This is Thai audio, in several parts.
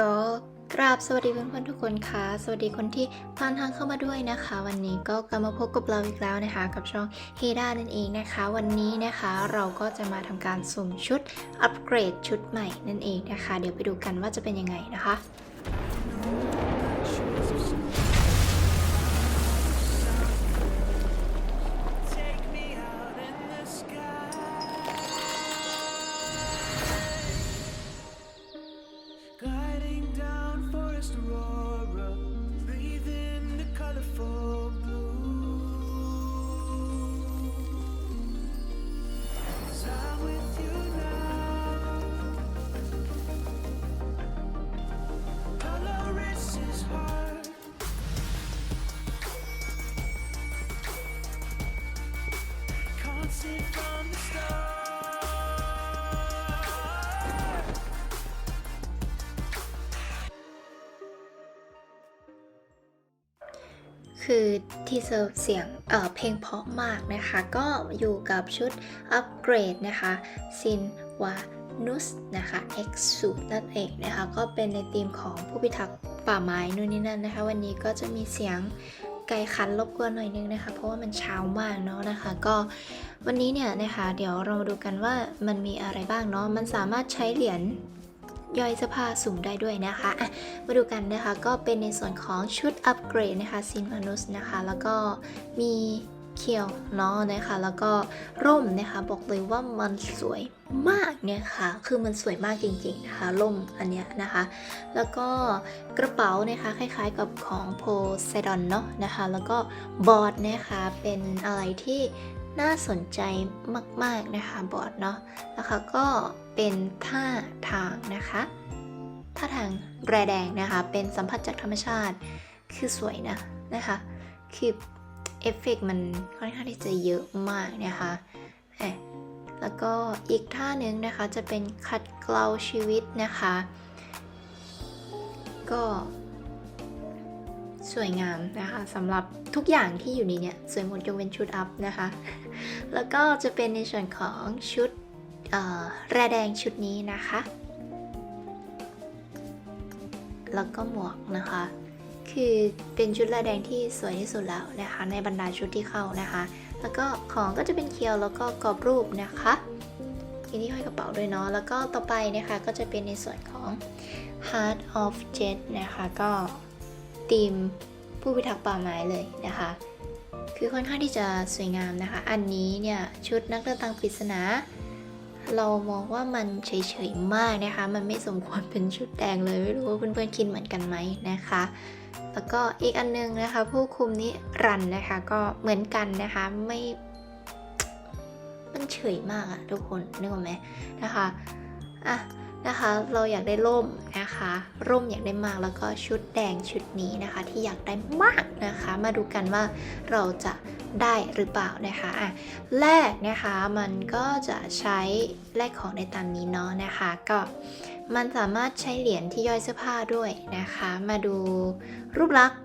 ก็กราบสวัสดีเพื่อนๆทุกคนค่ะ สวัสดีคนที่ผ่านทางเข้ามาด้วยนะคะ วันนี้ก็กลับมาพบกับเราอีกแล้วนะคะ กับช่องเฮด้านั่นเองนะคะ วันนี้นะคะเราก็จะมาทำการสุ่มชุดอัปเกรดชุดใหม่นั่นเองนะคะ เดี๋ยวไปดูกันว่าจะเป็นยังไงนะคะ คือทีเซอร์เสียงเเพลงเพราะมากนะคะ ก็อยู่กับชุดอัปเกรดนะคะซินวานุสนะคะ X สูนั่นเองนะคะ ก็เป็นในธีมของผู้พิทักษ์ป่าไม้นู่นนี่นั่นนะคะ วันนี้ก็จะมีเสียงไก่ขันรบกวนหน่อยนึงนะคะ เพราะว่ามันเช้ามากเนาะนะคะ ก็วันนี้เนี่ยนะคะ เดี๋ยวเรามาดูกันว่ามันมีอะไรบ้างเนาะ มันสามารถใช้เหรียญ ย่อยเสื้อผ้าสุ่มได้ด้วยนะคะะมาดูกันนะคะก็เป็นในส่วนของชุดอัปเกรดนะคะซินมานุสนะคะ แล้วก็มีเคียวเนาะนะคะแล้วก็ร่มนะคะบอกเลยว่ามันสวยมากเนี่ยค่ะคือมันสวยมากจริงๆนะคะร่มอันเนี้ยนะคะ แล้วก็กระเป๋านะคะคล้ายๆกับของโพไซดอนเนาะนะคะ แล้วก็บอร์ดนะคะเป็นอะไรที่ น่าสนใจมาก ๆ นะคะบอร์ดเนาะนะคะก็เป็นท่าทางนะคะท่าทางแรแดงนะคะ เป็นสัมผัสจากธรรมชาติคือสวยนะนะคะคือเอฟเฟกต์มันค่อนข้างที่จะเยอะมากนะคะเอ๊ะแล้วก็อีกท่าหนึ่งนะคะจะเป็นขัดเกลาชีวิตนะคะ ก็ สวยงามนะคะสำหรับทุกอย่างที่อยู่ในเนี่ยสวยหมดยกเว้นชุดอัพนะคะ แล้วก็จะเป็นในส่วนของชุดเอ่แรแดงชุดนี้นะคะ แล้วก็หมวกนะคะ คือเป็นชุดลายแดงที่สวยที่สุดแล้วนะคะ ในบรรดาชุดที่เข้านะคะ แล้วก็ของก็จะเป็นเคียวแล้วก็กรอบรูปนะคะทีนี้ห้อยกระเป๋าด้วยเนาะ แล้วก็ต่อไปนะคะก็จะเป็นในส่วนของ Heart of Jet นะคะก็ ทีมผู้พิทักษ์ป่าไม้เลยนะคะ คือค่อนข้างที่จะสวยงามนะคะ อันนี้เนี่ยชุดนักเดินทางปริศนา เรามองว่ามันเฉยๆมากนะคะ มันไม่สมควรเป็นชุดแดงเลย ไม่รู้ว่าเพื่อนๆคิดเหมือนกันไหมนะคะ แล้วก็อีกอันนึงนะคะ ผู้คุมนี้รันนะคะ ก็เหมือนกันนะคะไม่ มันเฉยมากอะทุกคนนึกออกไหมนะคะอะ นะคะ เราอยากได้ร่มนะคะ ร่มอยากได้มากแล้วก็ชุดแดงชุดนี้นะคะ ที่อยากได้มากนะคะ มาดูกันว่าเราจะได้หรือเปล่านะคะอะแรกนะคะมันก็จะใช้แลกของในตามนี้เนาะนะคะ ก็มันสามารถใช้เหรียญที่ย่อยเสื้อผ้าด้วยนะคะ มาดูรูปลักษณ์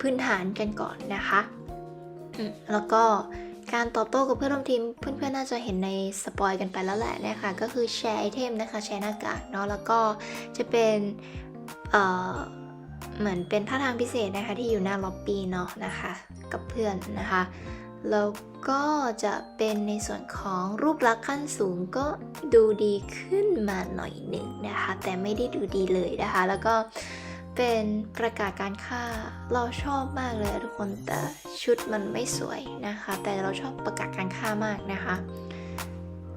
พื้นฐานกันก่อนนะคะแล้วก็ การตอบโต้กับเพื่อนร่วมทีม เพื่อนๆน่าจะเห็นในสปอยกันไปแล้วแหละนะคะก็คือแชร์ไอเทมนะคะแชร์หน้ากากเนาะแล้วก็จะเป็นเอ่อเหมือนเป็นท่าทางพิเศษนะคะที่อยู่หน้าล็อบบี้เนาะนะคะกับเพื่อนนะคะแล้วก็จะเป็นในส่วนของรูปลักษณ์ขั้นสูงก็ดูดีขึ้นมาหน่อยหนึ่งนะคะ แต่ไม่ได้ดูดีเลยนะคะ แล้วก็ เป็นประกาศการค่าเราชอบมากเลยทุกคนแต่ชุดมันไม่สวยนะคะ แต่เราชอบประกาศการค่ามากนะคะ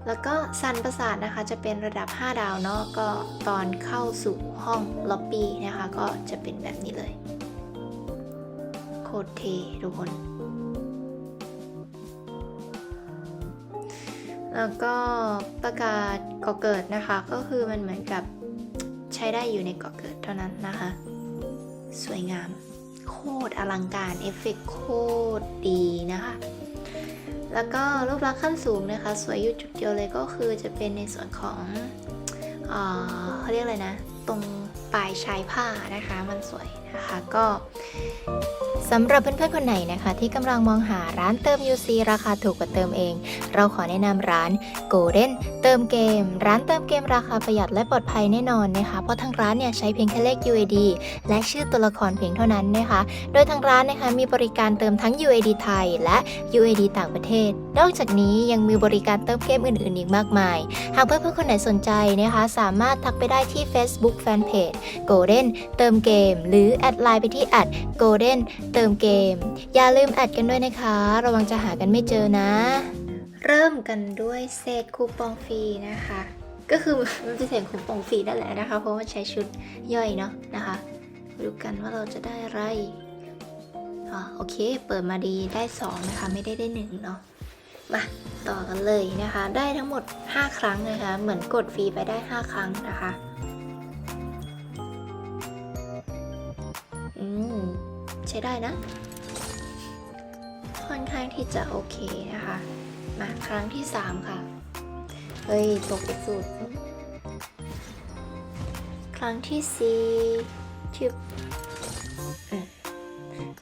แล้วก็ซันประสาทนะคะจะเป็นระดับ 5 ดาวเนาะก็ตอนเข้าสู่ห้องล็อบบี้นะคะ ก็จะเป็นแบบนี้เลย โคตรเททุกคน แล้วก็ประกาศก่อเกิดนะคะ ก็คือมันเหมือนกับใช้ได้อยู่ในก่อเกิดเท่านั้นนะคะ สวยงาม โคตรอลังการเอฟเฟกต์โคตรดีนะคะ แล้วก็รูปลักษณ์ขั้นสูงนะคะ สวยอยู่จุดเดียวเลยก็คือจะเป็นในส่วนของเอ่อเขาเรียกอะไรนะ ตรงปลายชายผ้านะคะ มันสวย นะคะก็สำหรับเพื่อนๆคนไหนนะคะ ที่กำลังมองหาร้านเติม UC ราคาถูกกว่าเติมเอง เราขอแนะนำร้าน Golden เติมเกม ร้านเติมเกมราคาประหยัดและปลอดภัยแน่นอนนะคะ เพราะทางร้านเนี่ยใช้เพียงแค่เลข UAD และชื่อตัวละครเพียงเท่านั้นนะคะ โดยทางร้านนะคะมีบริการเติมทั้ง UAD ไทย และ UAD ต่างประเทศ นอกจากนี้ยังมีบริการเติมเกมอื่นๆอีกมากมาย หากเพื่อนๆคนไหนสนใจนะคะ สามารถทักไปได้ที่ Facebook Fanpage Golden เติมเกม หรือแอดไลน์ไปที่แอด Golden เติมเกม อย่าลืมแอดกันด้วยนะคะ ระวังจะหากันไม่เจอนะ เริ่มกันด้วยเศษคูปองฟรีนะคะ ก็คือมันเป็นเศษคูปองฟรีนั่นแหละนะคะ เพราะว่าใช้ชุดย่อยเนาะนะคะดูกันว่าเราจะได้อะไรอ่าโอเค เปิดมาดีได้ 2 นะคะ ไม่ได้ได้ 1 เนาะมาต่อกันเลยนะคะ ได้ทั้งหมด 5 ครั้งนะคะ เหมือนกดฟรีไปได้ 5 ครั้งนะคะ ใช้ได้นะ ค่อนข้างที่จะโอเคนะคะ มาครั้งที่ 3 ค่ะ เฮ้ย ตกสุด ครั้งที่4ชึบ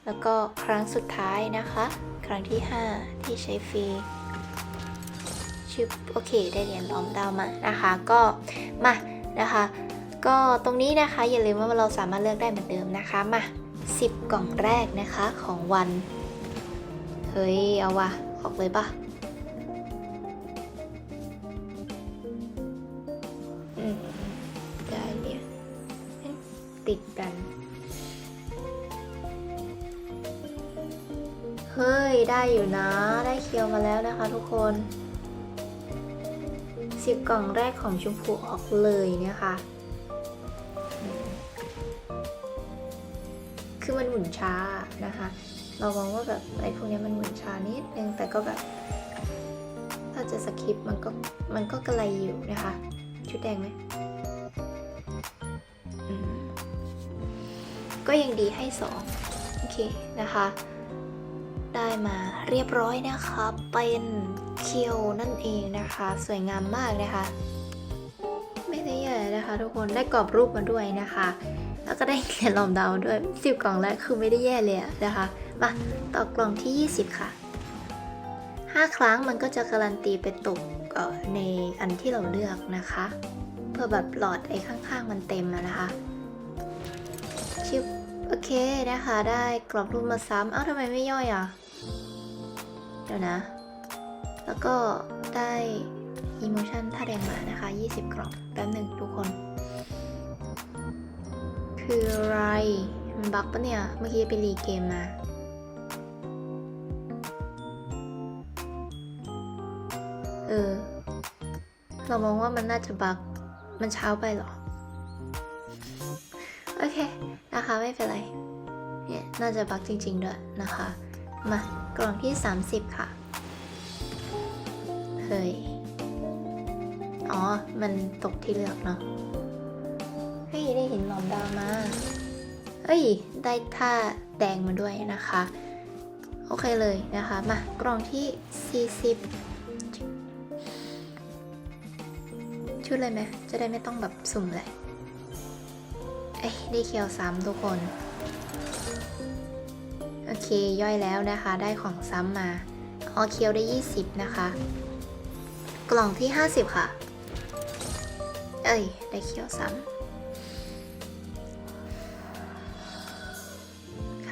แล้วก็ครั้งสุดท้ายนะคะ ครั้งที่ 5 ที่ใช้ฟรีชึบโอเค ได้เหรียญล้อมดาวมานะคะ ก็มานะคะก็ตรงนี้นะคะอย่าลืมว่าเราสามารถเลือกได้เหมือนเดิมนะคะมา 10 กล่องแรกนะคะของวัน เฮ้ย เอาวะออกเลยปะได้เนี่ยติดกัน เฮ้ย ได้อยู่นะ ได้เคียวมาแล้วนะคะทุกคนสิบกล่องแรกของชมพูออกเลยนะคะ มันหมุนช้านะคะ เรามองว่าแบบไอ้พวกนี้มันหมุนช้านิดนึงแต่ก็แบบ ถ้าจะสคิปมันก็มันก็กระไรอยู่นะคะ ชุดแดงไหมมก็ยังดีให้สองโอเคนะคะ ได้มาเรียบร้อยนะคะ เป็นเคียวนั่นเองนะคะ สวยงามมากนะคะ ไม่ได้แย่นะคะทุกคนได้กรอบรูปมาด้วยนะคะ แล้วก็ได้เหรียญลอมดาวด้วยสิบกล่องแรกคือไม่ได้แย่เลยนะคะ มาต่อกล่องที่ 20 ค่ะ 5 ครั้งมันก็จะการันตีไปตกในอันที่เราเลือกนะคะ เพื่อแบบหลอดไอ้ข้างๆมันเต็มนะคะ ชิปโอเคนะคะ ได้กรอบรูปมาซ้ำเอ้าทำไมไม่ย่อยอะ เดี๋ยวนะ แล้วก็ได้อีโมชันท่าแดงมานะคะ 20กล่องแป๊บหนึ่งทุกคน คืออะไร มันบักปะเนี่ย เมื่อกี้ไปรีเกมมา เออ เรามองว่ามันน่าจะบัก มันเช้าไปหรอ โอเค นะคะไม่เป็นไร เนี่ยน่าจะบักจริง ๆ ด้วยนะคะ มากล่องที่ 30 ค่ะ เฮ้ย อ๋อ มันตกที่เลือกเนาะ ได้เห็นหลอมดาวมา เฮ้ย ได้ท่าแดงมาด้วยนะคะ โอเคเลยนะคะ มากล่องที่ 40 ชุดเลยไหม จะได้ไม่ต้องแบบสุ่มเลย เอ้ย ได้เคียวซ้ำทุกคน โอเค ย่อยแล้วนะคะ ได้ของซ้ำมา ออเคียวได้ 20 นะคะ กล่องที่ 50 ค่ะ เอ้ย ได้เคียวซ้ำ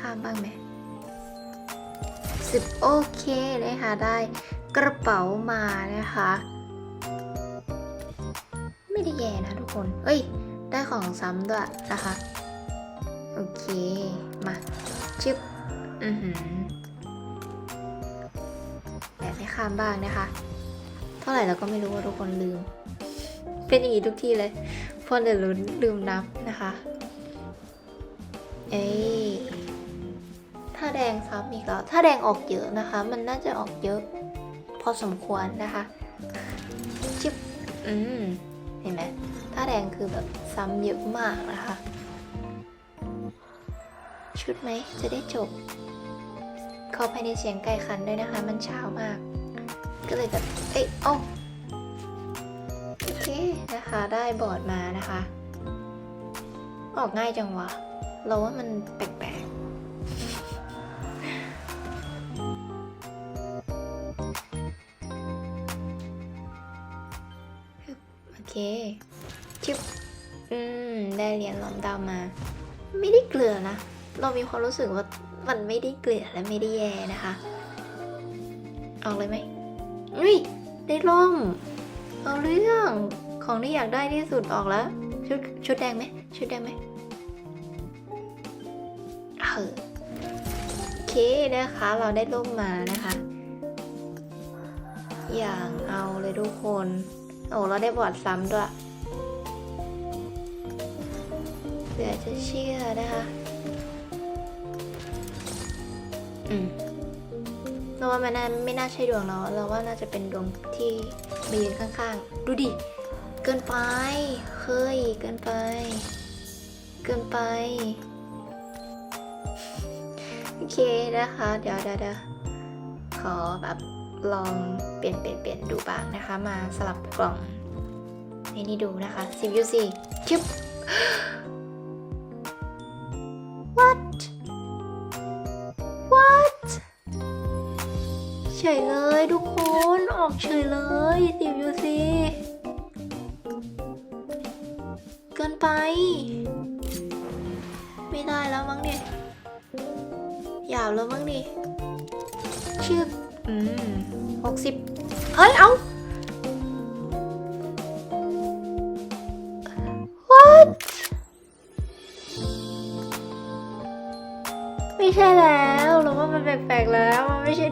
ข้ามบ้างไหมสิบโอเคนะคะได้กระเป๋ามานะคะ ไม่ได้แย่นะทุกคน เอ้ย ได้ของซ้ำด้วยนะคะ โอเค มาชึบอือหือแบบไม่ข้ามบ้างนะคะ เท่าไหร่เราก็ไม่รู้ว่าทุกคนลืม เป็นอย่างนี้ทุกที่เลยพอเดี๋ยวรู้ลืมนับนะคะ เอ้ย ถ้าแดงซ้ำอีกแล้ว ถ้าแดงออกเยอะนะคะ มันน่าจะออกเยอะ พอสมควรนะคะชิบอืมเห็นไหมถ้าแดงคือแบบซ้ำเยอะมากนะคะ ชุดไหมจะได้จบขอภายในเสียงไก่ขันด้วยนะคะ มันเช้ามาก ก็เลยแบบเอ้ยเอ้โอเคนะคะ ได้บอร์ดมานะคะ ออกง่ายจังวะ เราว่ามันแปลก ได้เหรียญหลอมดาวมา ไม่ได้เกลือนะ เรามีความรู้สึกว่ามันไม่ได้เกลือและไม่ได้แย่นะคะ เอาเลยไหมอุ้ยได้ร่มเอาเรื่องของที่อยากได้ที่สุดออกแล้ว ชุดชุดแดงไหมชุดแดงไหมเออโอเคนะคะ เราได้ร่มมานะคะ อย่างเอาเลยทุกคน โอ้เราได้บอร์ดซ้ำด้วย เหลือจะเชื่อนะคะอืมเราว่ามันน่าไม่น่าใช่ดวงเรา เราว่าน่าจะเป็นดวงที่มายืนข้างๆ ดูดิ เกินไป เฮ้ย เกินไป เกินไป โอเคนะคะ เดี๋ยวเดี๋ยวเดี๋ยวขอแบบลองเปลี่ยนเปลี่ยนเปลี่ยนดูบ้างนะคะ มาสลับกล่องในนี่ดูนะคะ10 UC คิบ ยเลยทุกคนออกเฉยเลยสิบยูซีเกินไป ไม่ได้แล้วมั้งเนี่ยหยาบแล้วมั้งดิชื่ออืมหกสิบเฮ้ย เอา้า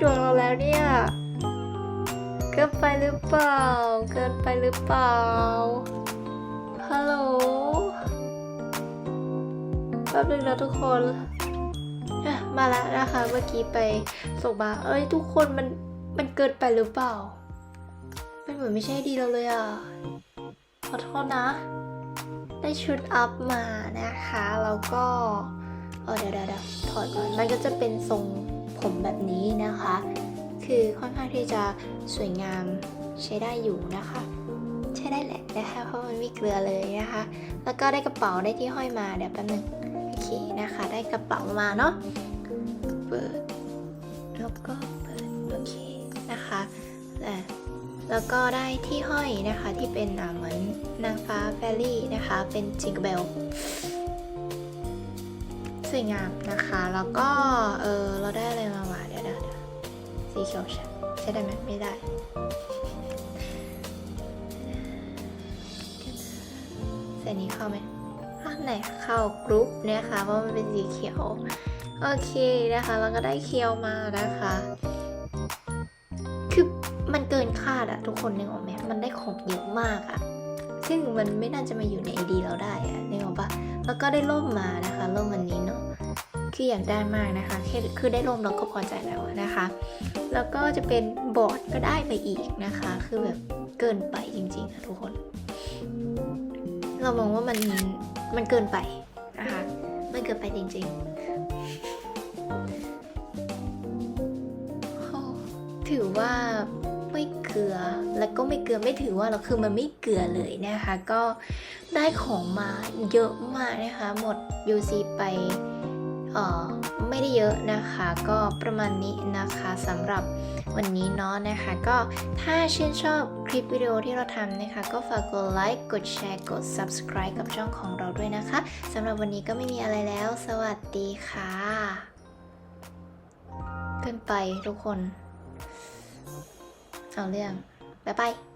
ดวงเราแล้วเนี่ยเกินไปหรือเปล่า เกินไปหรือเปล่า ฮัลโหลแป๊บนึงนะทุกคนมาแล้วนะคะเมื่อกี้ไปส่งมา เอ้ยทุกคนมันมันเกินไปหรือเปล่า มันเหมือนไม่ใช่ดีเราเลยอะ ขอโทษนะ ได้ชุดอัพมานะคะ แล้วก็เออเดี๋ยวเดี๋ยวเดี๋ยวถอดก่อน มันก็จะเป็นทรง ผมแบบนี้นะคะ คือค่อนข้างที่จะสวยงามใช้ได้อยู่นะคะ ใช้ได้แหละนะคะเพราะมันไม่เกลือเลยนะคะ แล้วก็ได้กระเป๋าได้ที่ห้อยมาเดี๋ยวแป๊บนึงโอเคนะคะ ได้กระเป๋ามาเนาะเปิดแล้วก็เปิดโอเคนะคะแล้วก็ได้ที่ห้อยนะคะที่เป็นเหมือนนางฟ้าแฟรี่นะคะ เป็นจิงเกเบลสวยงามนะคะ แล้วก็เออเราได้อะไรมา สีเขียวใช่ใช่ได้ไหมไม่ได้ใส่นี้เข้าไหมข้างไหนเข้ากรุ๊ปนะคะเพราะมันเป็นสีเขียว โอเคนะคะแล้วก็ได้เคียวมานะคะ คือมันเกินคาดอะทุกคนนึกออกไหมมันได้ของเยอะมากอะซึ่งมันไม่น่าจะมาอยู่ในไอดีเราได้อะนึกออกปะแล้วก็ได้ร่มมานะคะร่มวันนี้เนาะ คืออยากได้มากนะคะแค่คือได้ร่มเราก็พอใจแล้วนะคะ แล้วก็จะเป็นบอร์ดก็ได้ไปอีกนะคะ คือแบบเกินไปจริงๆค่ะทุกคน เรามองว่ามันมันเกินไปนะคะมันเกินไปจริงๆ ถือว่าไม่เกลือแล้วก็ไม่เกลือไม่ถือว่าเราคือมันไม่เกลือเลยนะคะ ก็ได้ของมาเยอะมากนะคะ หมด UC ไป ไม่ได้เยอะนะคะ ก็ประมาณนี้นะคะสำหรับวันนี้เนาะนะคะ ก็ถ้าชื่นชอบคลิปวิดีโอที่เราทำนะคะ ก็ฝากกดไลค์กดแชร์กด subscribe กับช่องของเราด้วยนะคะสำหรับวันนี้ก็ไม่มีอะไรแล้ว สวัสดีค่ะเกินไปทุกคน เอาเรื่อง บ๊ายบาย